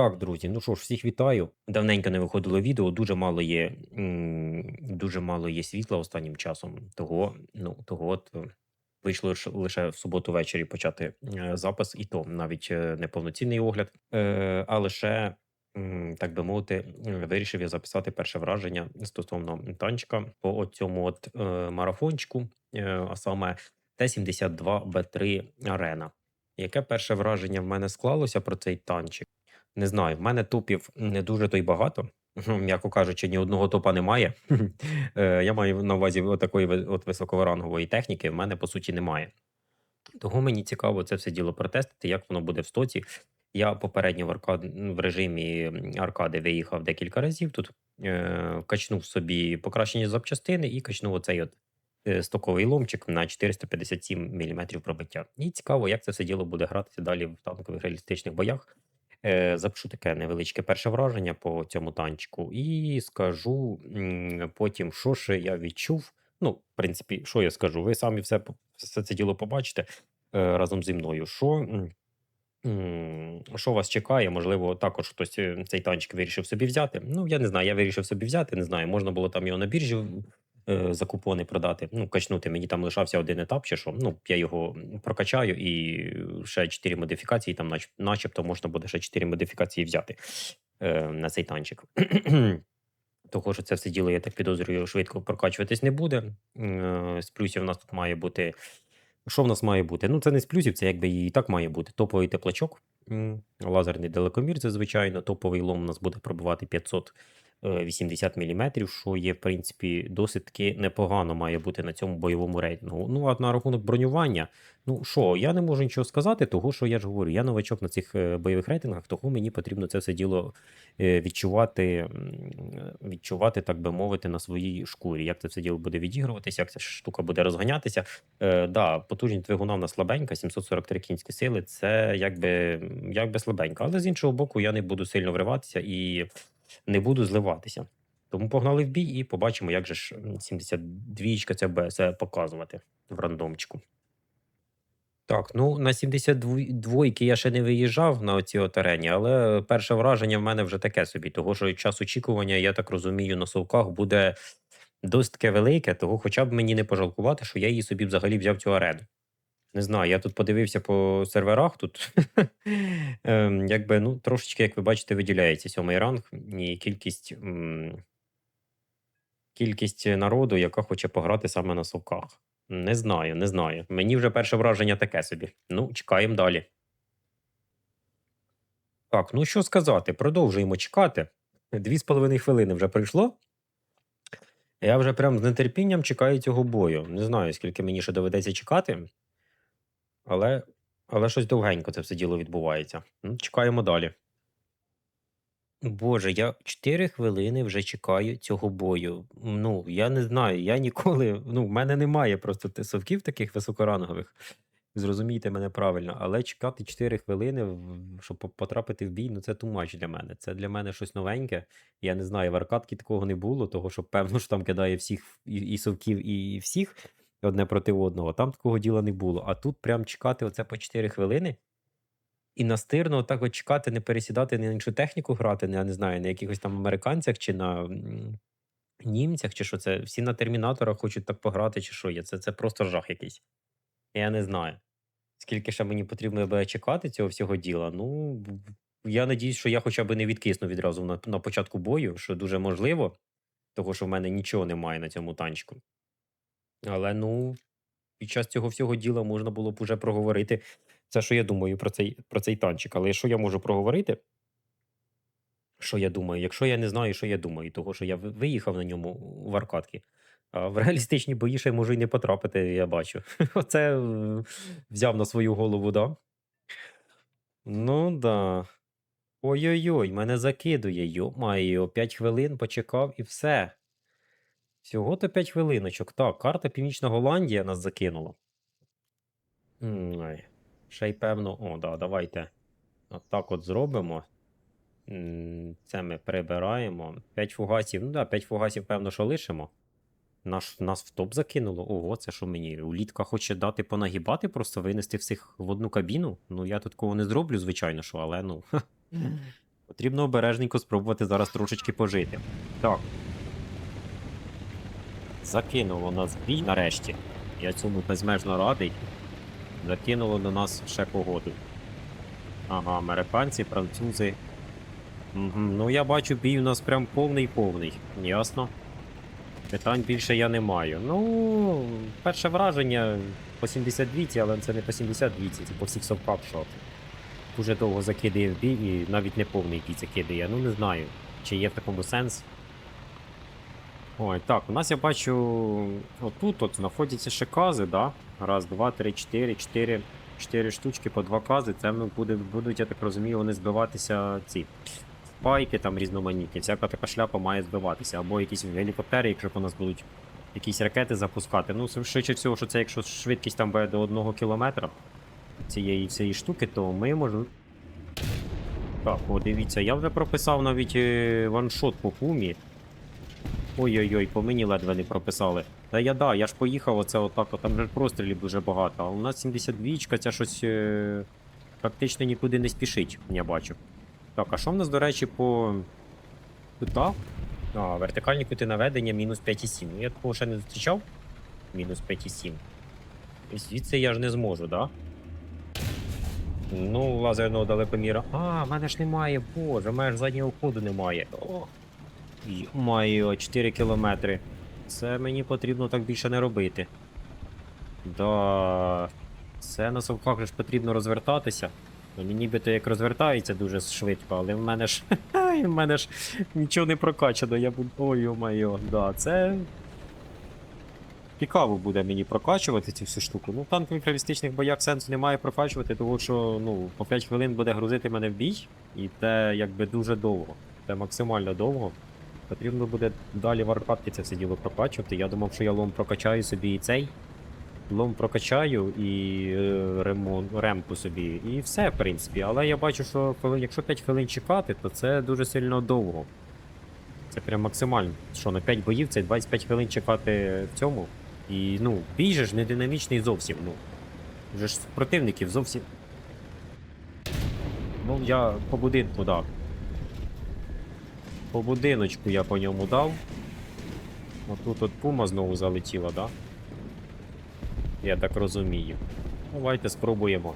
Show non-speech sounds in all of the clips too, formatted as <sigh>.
Так, друзі, ну що ж, всіх вітаю. Давненько не виходило відео, дуже мало є, дуже мало є світла останнім часом. Того, ну, того от е, вийшло лише в суботу ввечері почати е, запис, і то навіть е, не повноцінний огляд, е, а лише, так би мовити, вирішив я записати перше враження стосовно танчика по цьому от марафончику, а саме Т-72Б3 Арена. Яке перше враження в мене склалося про цей танчик? Не знаю, в мене топів не дуже то й багато. М'яко кажучи, ні одного топа немає. <laughs> Е, Я маю на увазі такої от високорангової техніки, в мене по суті немає. Того мені цікаво це все діло протестити, як воно буде в стоці. Я попередньо в, аркад... в режимі аркади виїхав декілька разів. Тут е... качнув собі покращені запчастини і качнув оцей от е, стоковий ломчик на 457 мм пробиття. І цікаво, як це все діло буде гратися далі в танкових реалістичних боях. Е, Запишу таке невеличке перше враження по цьому танчику, і скажу м, потім, що ще я відчув. Ну, в принципі, що я скажу? Ви самі все, все це діло побачите е, разом зі мною. Що, м, що вас чекає? Можливо, також хтось е, цей танчик вирішив собі взяти. Ну, я не знаю, я вирішив собі взяти, не знаю, можна було там його на біржі е, за купони продати. Ну, качнути. Мені там лишався один етап, чи що. Ну, я його прокачаю, і ще 4 модифікації, там, начебто, можна буде ще 4 модифікації взяти е, на цей танчик. <clears throat> Того, що це все діло, я так підозрюю, швидко прокачуватись не буде. Е, З плюсів у нас тут має бути. Що в нас має бути? Ну, це не з плюсів, це якби і так має бути. Топовий теплачок, лазерний далекомір, це звичайно. Топовий лом у нас буде пробувати 500 Е, 80 мм, що є, в принципі, досить таки непогано має бути на цьому бойовому рейтингу. Ну, а на рахунок бронювання, ну що, я не можу нічого сказати, того що я ж говорю, я новачок на цих е, бойових рейтингах, того мені потрібно це все діло е, відчувати, відчувати, так би мовити, на своїй шкурі. Як це все діло буде відігруватися, як ця штука буде розганятися. Е, да, Потужність двигуна в нас слабенька, 743 кінські сили, це якби, якби слабенька. Але з іншого боку, я не буду сильно вриватися і не буду зливатися. Тому погнали в бій і побачимо, як же ж м, 72 це буде себе показувати в рандомчику. Так, ну на 72 я ще не виїжджав на оці отарені, але перше враження в мене вже таке собі, того що час очікування, я так розумію, на совках буде досить таке велике, того хоча б мені не пожалкувати, що я її собі взагалі взяв цю арену. Не знаю, я тут подивився по серверах, тут <laughs> ем, якби, ну, трошечки, як ви бачите, виділяється сьомий ранг і кількість, кількість народу, яка хоче пограти саме на совках. Не знаю, не знаю. Мені вже перше враження таке собі. Ну, чекаємо далі. Так, ну що сказати, продовжуємо чекати. Дві з половиною хвилини вже пройшло. Я вже прям з нетерпінням чекаю цього бою. Не знаю, скільки мені ще доведеться чекати, але, але щось довгенько це все діло відбувається. Ну, чекаємо далі. Боже, я 4 хвилини вже чекаю цього бою. Ну, я не знаю, я ніколи. Ну, в мене немає просто совків таких високорангових. Зрозумійте мене правильно, але чекати 4 хвилини, щоб по- потрапити в бій, ну це much для мене. Це для мене щось новеньке. Я не знаю, в аркадці такого не було, того що певно що там кидає всіх і совків, і всіх одне проти одного. Там такого діла не було. А тут прям чекати оце по 4 хвилини. І настирно так от чекати, не пересідати на іншу техніку грати, я не знаю, на якихось там американцях чи на німцях, чи що це. Всі на термінаторах хочуть так пограти, чи що є. Це, це просто жах якийсь. Я не знаю. Скільки ще мені потрібно буде чекати цього всього діла. Ну, я надіюсь, що я хоча б не відкисну відразу на, на початку бою, що дуже можливо, того що в мене нічого немає на цьому танчику. Але ну, під час цього всього діла можна було б уже проговорити це, що я думаю про цей, про цей танчик. Але що я можу проговорити? Що я думаю? Якщо я не знаю, що я думаю, того що я виїхав на ньому в аркадки, а в реалістичні бої ще можу і не потрапити, я бачу. <laughs> Оце взяв на свою голову, да? Ну да. Ой-ой-ой, мене закидує. Йо-майо, 5 хвилин почекав і все. Всього то 5 хвилиночок. Так, карта Північна Голландія нас закинула. М, Ай. Ще й певно. О, да, давайте. Отак от зробимо. М, Це ми прибираємо. 5 фугасів. Ну да, 5 фугасів, певно, що лишимо. Наш, нас в топ закинуло. Ого, це що мені? Улітка хоче дати понагибати, просто винести всіх в одну кабіну. Ну, я тут такого не зроблю, звичайно, що, але ну. <laughs> ха. Потрібно обережненько спробувати зараз трошечки пожити. Так. Закинуло нас в бій нарешті. Я цьому безмежно радий. Закинуло до нас ще погоду. Ага, американці, французи. Угу. Ну я бачу, бій у нас прям повний-повний. Ясно. Питань більше я не маю. Ну, перше враження по 72, але це не по 72, це по всіх совках, дуже довго закидає в бій і навіть не повний бій закидає. Ну не знаю, чи є в такому сенс. Ой, так, у нас я бачу. Отут от знаходяться ще кази, да? Раз, два, три, чотири, чотири. Чотири штучки по два кази. Це буде, будуть, я так розумію, вони збиватися ці. Спайки там різноманітні, всяка така шляпа має збиватися. Або якісь гелікоптери, якщо по нас будуть якісь ракети запускати. Ну, швидше всього, що це якщо швидкість там буде до 1 кілометра цієї всієї штуки, то ми можемо. Так, о, дивіться, я вже прописав навіть е, ваншот по пумі. Ой-ой-ой, по мені ледве не прописали. Та я да, я ж поїхав оце отак, от, там же прострілів дуже багато. А у нас 72 ця щось е, практично нікуди не спішить, я бачу. Так, а що в нас, до речі, по кутах? А, вертикальні кути наведення мінус 5,7. Ну, я такого ще не зустрічав. Мінус 5,7. І звідси я ж не зможу, да? Ну, лазерного далекоміра. А, в мене ж немає, боже, в мене ж заднього ходу немає. О, маю 4 кілометри. Це мені потрібно так більше не робити. Да. Це на совках ж потрібно розвертатися. Мені нібито як розвертається дуже швидко, але в мене ж. <laughs> в мене ж нічого не прокачано. Я буду. Ой, моє, да, це. Цікаво буде мені прокачувати цю всю штуку. Ну, в танкових реалістичних боях сенсу немає прокачувати, тому що ну, по 5 хвилин буде грузити мене в бій, і це якби дуже довго. Це максимально довго. Потрібно буде далі в аркадки це все діло прокачувати. Я думав, що я лом прокачаю собі і цей. Лом прокачаю і е, ремон, ремку собі. І все, в принципі. Але я бачу, що якщо 5 хвилин чекати, то це дуже сильно довго. Це прям максимально. Що на 5 боїв це 25 хвилин чекати в цьому. І ну, бій же ж не динамічний зовсім. Ну. Вже ж противників зовсім. Ну, я по будинку дав. По будиночку я по ньому дав. Отут от пума знову залетіла, да? Я так розумію. Давайте спробуємо.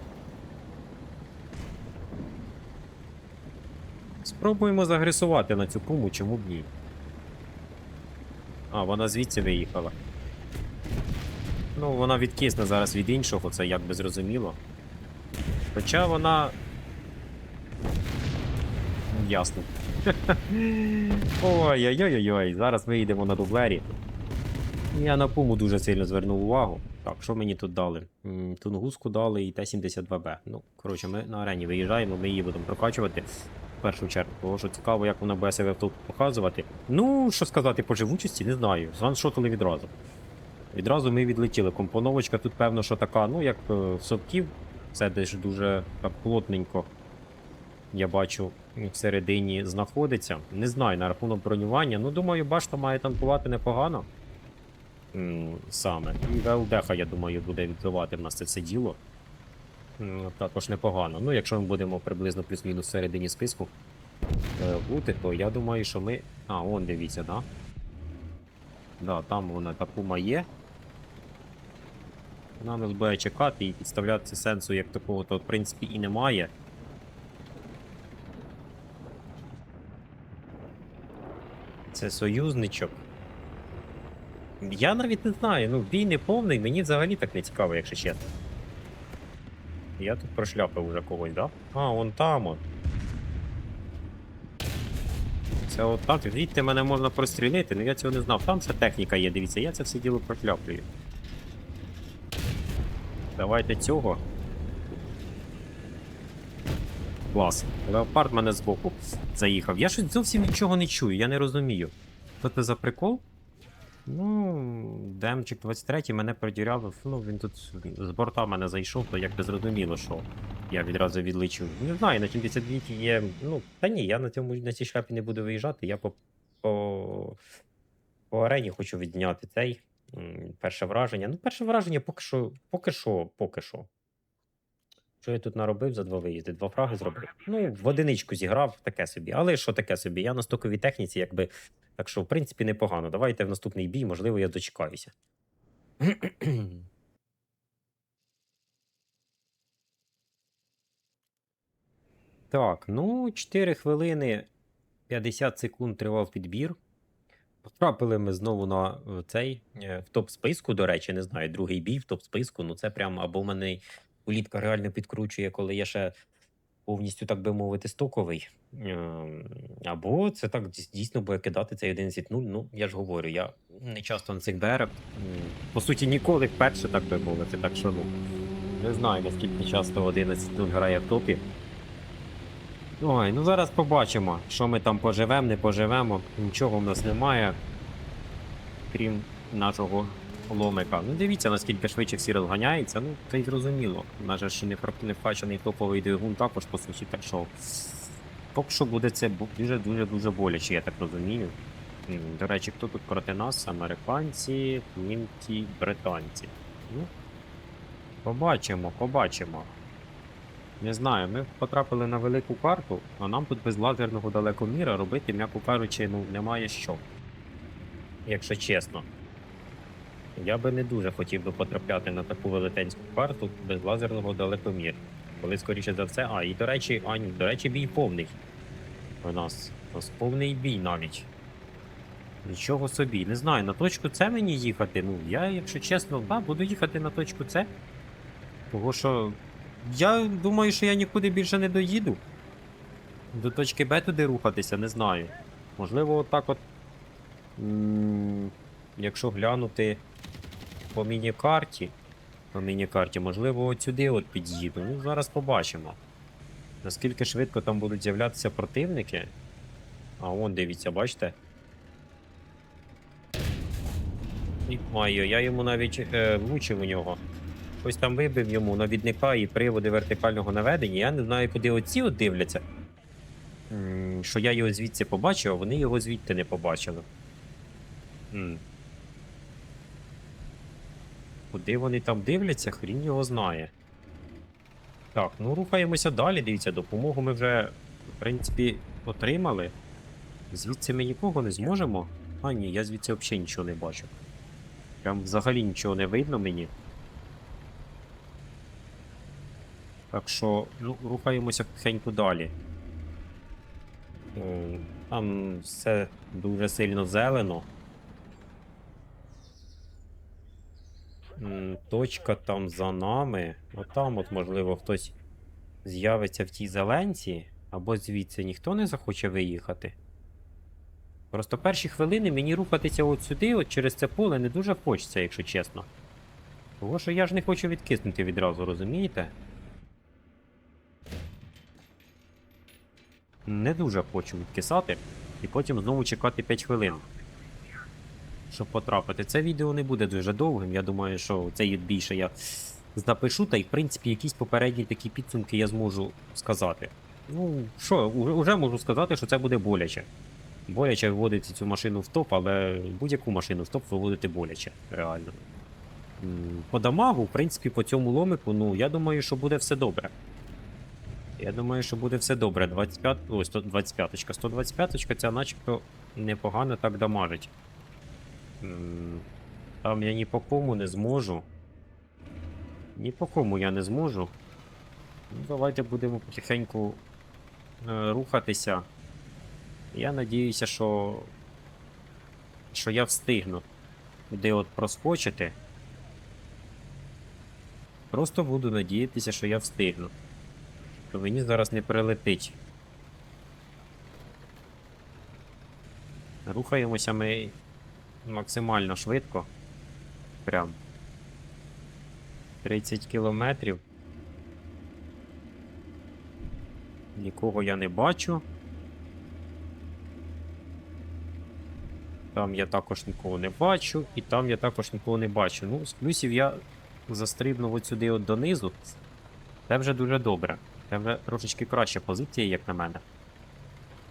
Спробуємо загресувати на цю пуму, чому б ні. А, вона звідси виїхала. Ну, вона відкисне зараз від іншого, це як би зрозуміло. Хоча вона. Ясно. <laughs> Ой-ой-ой-ой, зараз ми йдемо на дублері. Я на пуму дуже сильно звернув увагу. Так, що мені тут дали? Тунгуску дали і Т-72Б. Ну, коротше, ми на арені виїжджаємо, ми її будемо прокачувати в першу чергу. Тому що цікаво, як вона буде себе тут показувати. Ну, що сказати по живучості, не знаю. Зганшотили відразу. Відразу ми відлетіли. Компоновочка тут, певно, що така, ну, як е, в совків. Це десь дуже так плотненько. Я бачу, всередині знаходиться. Не знаю на рахунок бронювання. Ну, думаю, башта має танкувати непогано. Саме. І ВЛДХ, я думаю, буде відбивати в нас це все діло. Також непогано. Ну, якщо ми будемо приблизно плюс-мінус всередині списку е, бути, то я думаю, що ми. А, вон дивіться, да? Да, там вона та пума є. Вона нас буде чекати і підставляти сенсу як такого, то в принципі і немає. Це союзничок. Я навіть не знаю, ну бій не повний, мені взагалі так не цікаво, якщо чесно. Я тут прошляпив уже когось, да? А, вон там от. Це от так, звідти мене можна прострілити, але я цього не знав. Там вся техніка є, дивіться, я це все діло прошляплюю. Давайте цього. Клас. Леопард мене збоку заїхав. Я щось зовсім нічого не чую, я не розумію. Що це за прикол? Ну, Демчик 23 мене продірявив. Ну, він тут з борта мене зайшов, то якби зрозуміло, що я відразу відличив. Не знаю, на 72 є. Ну, та ні, я на цьому на цій шляпі не буду виїжджати. Я по, по, по арені хочу відняти цей. Перше враження. Ну, перше враження поки що, поки що, поки що. Що я тут наробив за два виїзди? Два фраги зробив. Ну, в одиничку зіграв, таке собі. Але що таке собі? Я на стоковій техніці, якби. Так що, в принципі, непогано. Давайте в наступний бій, можливо, я дочекаюся. <clears throat> Так, ну, 4 хвилини 50 секунд тривав підбір. Потрапили ми знову на е, цей е, в топ-списку, до речі, не знаю, другий бій в топ-списку. Ну це прям або мене улітка реально підкручує, коли я ще повністю, так би мовити, стоковий. Ем, Або це так дійсно буде кидати цей 11-0. Ну, я ж говорю, я не часто на цих берег. По суті, ніколи вперше, так би мовити. Так що ну не знаю, наскільки часто 11-0 грає в топі. Ой, ну зараз побачимо, що ми там поживемо, не поживемо. Нічого в нас немає, крім нашого ломика. Ну дивіться, наскільки швидше всі розганяються. Ну, це й зрозуміло. У нас же ще не, вкачаний топовий двигун також, по суті, що. Поки що буде це дуже-дуже дуже боляче, я так розумію. До речі, хто тут проти нас? Американці, німці, британці. Ну, побачимо, побачимо. Не знаю, ми потрапили на велику карту, а нам тут без лазерного далекоміра робити, м'яко кажучи, ну немає що. Якщо чесно. Я би не дуже хотів би потрапляти на таку велетенську карту без лазерного далекоміра. Коли, скоріше за все, а, і до речі, а, до речі, бій повний. У нас. У нас повний бій навіть. Нічого собі. Не знаю, на точку С мені їхати. Ну, я, якщо чесно, да, буду їхати на точку С. Того що я думаю, що я нікуди більше не доїду. До точки Б туди рухатися, не знаю. Можливо, отак от. м, Якщо глянути по міні-карті. По міні-карті, можливо, от сюди от під'їду. Ну, зараз побачимо. Наскільки швидко там будуть з'являтися противники. А вон, дивіться, бачите? Маю, я йому навіть е, влучив у нього. Ось там вибив йому навідника і приводи вертикального наведення. Я не знаю, куди оці от дивляться. М, Що я його звідси побачив, а вони його звідти не побачили. М. Куди вони там дивляться, хрін його знає. Так, ну рухаємося далі. Дивіться, допомогу ми вже, в принципі, отримали. Звідси ми нікого не зможемо. А, ні, я звідси взагалі нічого не бачу. Прям взагалі нічого не видно мені. Так що, ну, рухаємося потихеньку далі. Е, Там все дуже сильно зелено. Точка там за нами. Отам, от, можливо, хтось з'явиться в тій зеленці, або звідси ніхто не захоче виїхати. Просто перші хвилини мені рухатися от сюди, от через це поле, не дуже хочеться, якщо чесно. Того що я ж не хочу відкиснути відразу, розумієте? Не дуже хочу відкисати і потім знову чекати 5 хвилин. Щоб потрапити. Це відео не буде дуже довгим. Я думаю, що цей більше я запишу, та й в принципі якісь попередні такі підсумки я зможу сказати. Ну, що, уже можу сказати, що це буде боляче. Боляче виводити цю машину в топ, але будь-яку машину в топ виводити боляче, реально. По дамагу, в принципі, по цьому ломику, ну, я думаю, що буде все добре. Я думаю, що буде все добре. 25, ой, 125, 125 ця начебто непогано так дамажить. Там я ні по кому не зможу. Ні по кому я не зможу. Ну, давайте будемо потихеньку е, рухатися. Я надіюся, що. що я встигну туди от проскочити. Просто буду надіятися, що я встигну. Що мені зараз не прилетить. Рухаємося ми максимально швидко. Прям. 30 кілометрів. Нікого я не бачу. Там я також нікого не бачу, і там я також нікого не бачу. Ну, з плюсів я застрибнув от сюди от донизу. Це вже дуже добре. Це вже трошечки краща позиція, як на мене.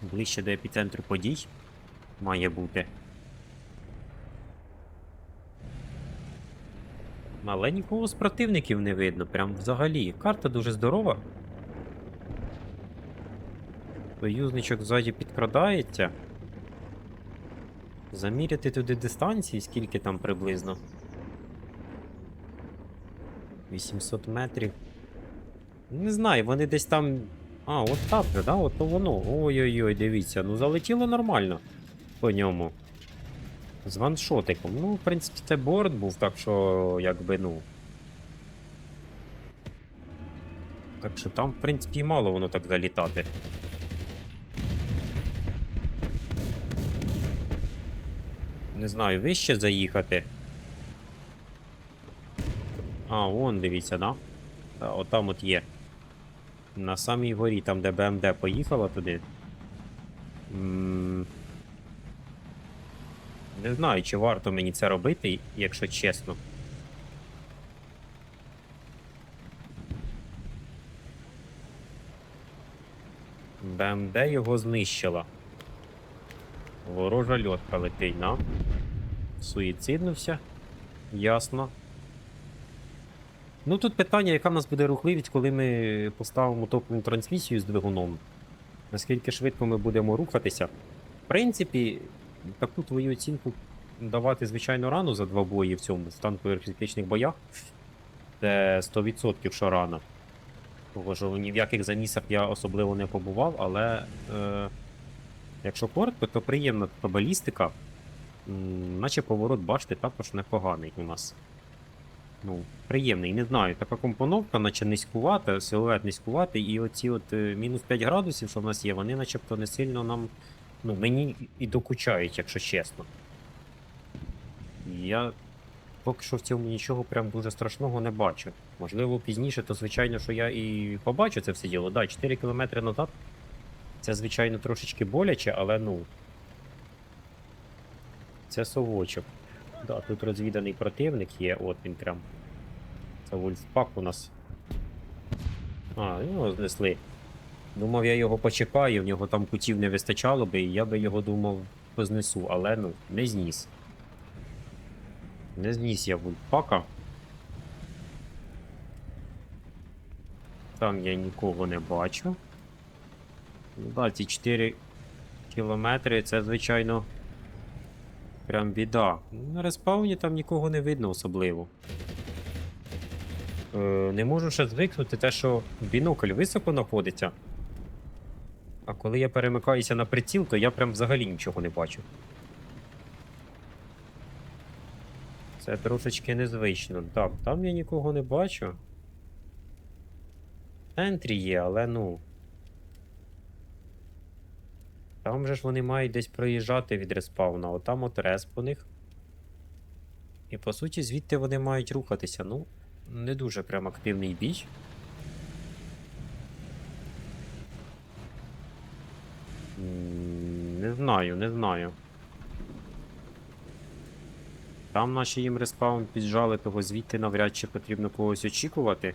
Ближче до епіцентру подій має бути. Але нікого з противників не видно, прям взагалі. Карта дуже здорова. Союзничок ззаді підкрадається. Заміряти туди дистанції, скільки там приблизно. 800 метрів. Не знаю, вони десь там. А, от так да? От воно. Ой-ой-ой, дивіться, ну залетіло нормально по ньому. З ваншотиком. Ну, в принципі, це борт був, так що, якби, ну. Так що там, в принципі, мало воно так залітати. Не знаю, вище заїхати. А, вон, дивіться, да? Та, от там от є. На самій горі, там, де БМД поїхала туди. М, Не знаю, чи варто мені це робити, якщо чесно. БМД його знищила. Ворожа льотка летить, на. Суїциднувся. Ясно. Ну тут питання, яка в нас буде рухливість, коли ми поставимо топову трансмісію з двигуном. Наскільки швидко ми будемо рухатися. В принципі, таку твою оцінку давати, звичайно, рано за два бої в цьому в танкових боях. Це 100% що рано. Того що ні в яких замісах я особливо не побував, але е, якщо коротко, то приємна така балістика. Наче поворот, бачите, також непоганий у нас. Ну, приємний, не знаю. Така компоновка, наче низькувата, силует низькуватий, і оці от е, мінус 5 градусів, що в нас є, вони начебто не сильно нам. Ну, мені і докучають, якщо чесно. Я поки що в цьому нічого прям дуже страшного не бачу. Можливо, пізніше, то звичайно, що я і побачу це все діло. Да, 4 км назад. Це, звичайно, трошечки боляче, але ну. Це совочок. Да, тут розвіданий противник є, от він прям. Це Вольфпак у нас. А, його знесли. Думав, я його почекаю, в нього там кутів не вистачало би, і я би його думав познесу, але ну, не зніс. Не зніс я Вольфпака. Там я нікого не бачу. Ну да, ці 4 кілометри це, звичайно. Прям біда. На респауні там нікого не видно особливо. Е, не можу ще звикнути те, що бінокль високо знаходиться. А коли я перемикаюся на приціл, то я прям взагалі нічого не бачу. Це трошечки незвично. Так, там я нікого не бачу. В центрі є, але ну. Там же ж вони мають десь проїжджати від респауна, отам от респ у них. І по суті, звідти вони мають рухатися. Ну, не дуже прям активний бій. Не знаю, не знаю. Там наші їм респаун піджали, того звідти навряд чи потрібно когось очікувати.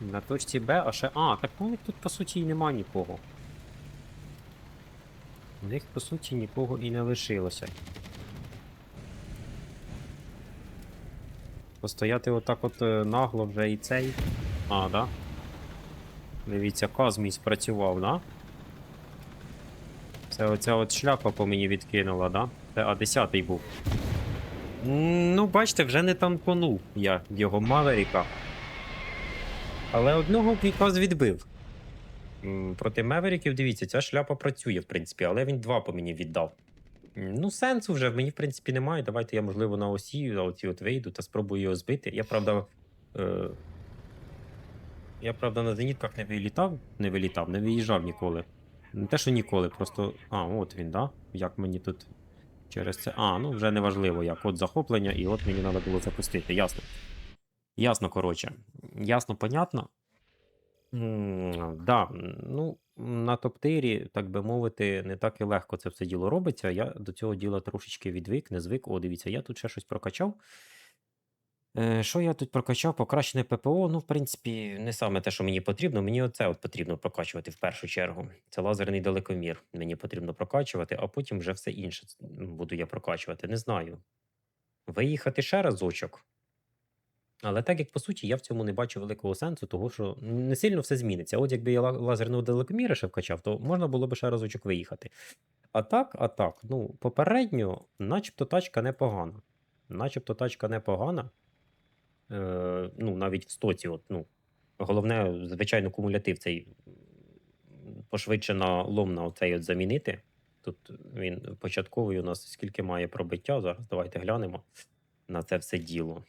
На точці Б, а ще. А, так у них тут по суті і нема нікого. У них по суті нікого і не лишилося. Постояти отак от е, нагло вже і цей. А, да? Дивіться, Казмій спрацював, да? Це оця от шляпа по мені відкинула, да? Це А10 був. Ну, бачите, вже не танконув я його Маверіка. Але одного приказ відбив. Проти Меверіків, дивіться, ця шляпа працює, в принципі, але він два по мені віддав. М, Ну, сенсу вже мені, в принципі, немає. Давайте я, можливо, на осі, на оці от вийду та спробую його збити. Я, правда. Е... Я, правда, на зенітках не вилітав, не вилітав, не виїжджав ніколи. Не те, що ніколи, просто. А, от він, да? Як мені тут через це. А, ну вже неважливо, як. От захоплення, і от мені треба було запустити. Ясно. Ясно, коротше. Ясно, понятно. М, Да, ну, на топтирі, так би мовити, не так і легко це все діло робиться. Я до цього діла трошечки відвик, не звик. О, дивіться, я тут ще щось прокачав. Е, що я тут прокачав? Покращене ППО. Ну, в принципі, не саме те, що мені потрібно. Мені оце от потрібно прокачувати в першу чергу. Це лазерний далекомір. Мені потрібно прокачувати, а потім вже все інше буду я прокачувати. Не знаю. Виїхати ще разочок. Але так як по суті я в цьому не бачу великого сенсу, того що не сильно все зміниться. От якби я ла- лазерного далекоміра ще вкачав, то можна було б ще разочок виїхати. А так, а так, ну, попередньо, начебто тачка непогана. Начебто тачка непогана. Е, ну, навіть в стоці, от, ну, головне, звичайно, кумулятив цей м, пошвидше на лом на оцей от замінити. Тут він початковий у нас скільки має пробиття. Зараз давайте глянемо на це все діло.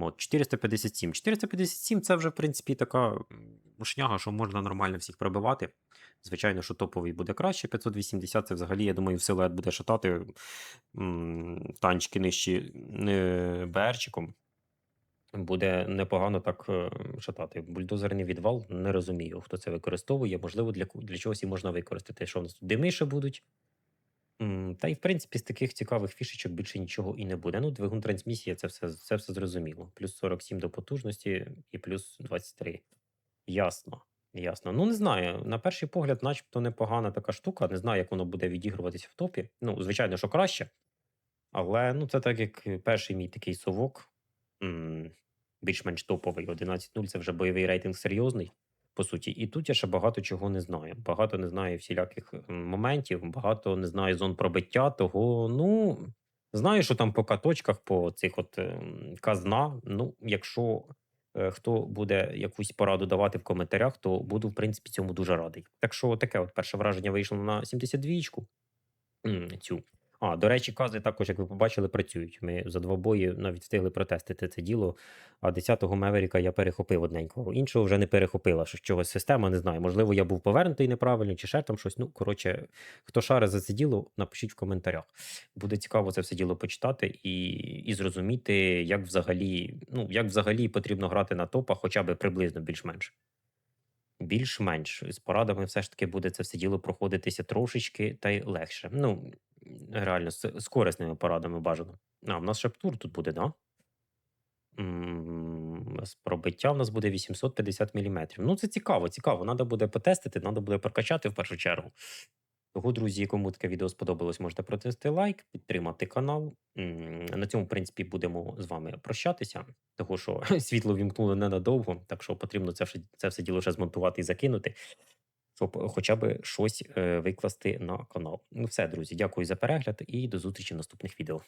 От 457. 457 це вже, в принципі, така шняга, що можна нормально всіх пробивати. Звичайно, що топовий буде краще. 580 це взагалі, я думаю, в силует буде шатати танчики нижчі е, БРчиком. Буде непогано так е, шатати. Бульдозерний відвал не розумію, хто це використовує. Можливо, для, для чогось і можна використати. Що у нас тут дими ще будуть. Та й в принципі з таких цікавих фішечок більше нічого і не буде. Ну, двигун трансмісія, це все, це все зрозуміло. Плюс 47 до потужності і плюс 23. Ясно. Ясно. Ну, не знаю. На перший погляд, начебто непогана така штука. Не знаю, як воно буде відігруватися в топі. Ну, звичайно, що краще. Але ну, це так як перший мій такий совок. м, Більш-менш топовий. 11.0 це вже бойовий рейтинг серйозний, по суті. І тут я ще багато чого не знаю. Багато не знаю всіляких моментів, багато не знаю зон пробиття. Того, ну, знаю, що там по каточках, по цих от ем, казна. Ну, якщо е, хто буде якусь пораду давати в коментарях, то буду, в принципі, цьому дуже радий. Так що таке от перше враження вийшло на 72-ку. Цю. А, до речі, кази також, як ви побачили, працюють. Ми за два бої навіть встигли протестити це діло. А 10-го Меверіка я перехопив одненького. Іншого вже не перехопила. Що чогось система, не знаю. Можливо, я був повернутий неправильно, чи ще там щось. Ну, коротше, хто шари за це діло, напишіть в коментарях. Буде цікаво це все діло почитати і, і зрозуміти, як взагалі, ну, як взагалі потрібно грати на топах, хоча б приблизно більш-менш. Більш-менш з порадами все ж таки буде це все діло проходитися трошечки та й легше. Ну, реально, з, з корисними порадами бажано. А, в нас ще тур тут буде, да? М, З пробиття в нас буде 850 мм. Ну, це цікаво, цікаво. Надо буде потестити, треба буде прокачати в першу чергу. Того, друзі, кому таке відео сподобалось, можете протести лайк, підтримати канал. На цьому, в принципі, будемо з вами прощатися, того що <laughs> світло вімкнули ненадовго, так що потрібно це, все- це все діло ще змонтувати і закинути, щоб хоча б щось е, викласти на канал. Ну, все, друзі, дякую за перегляд і до зустрічі в наступних відео.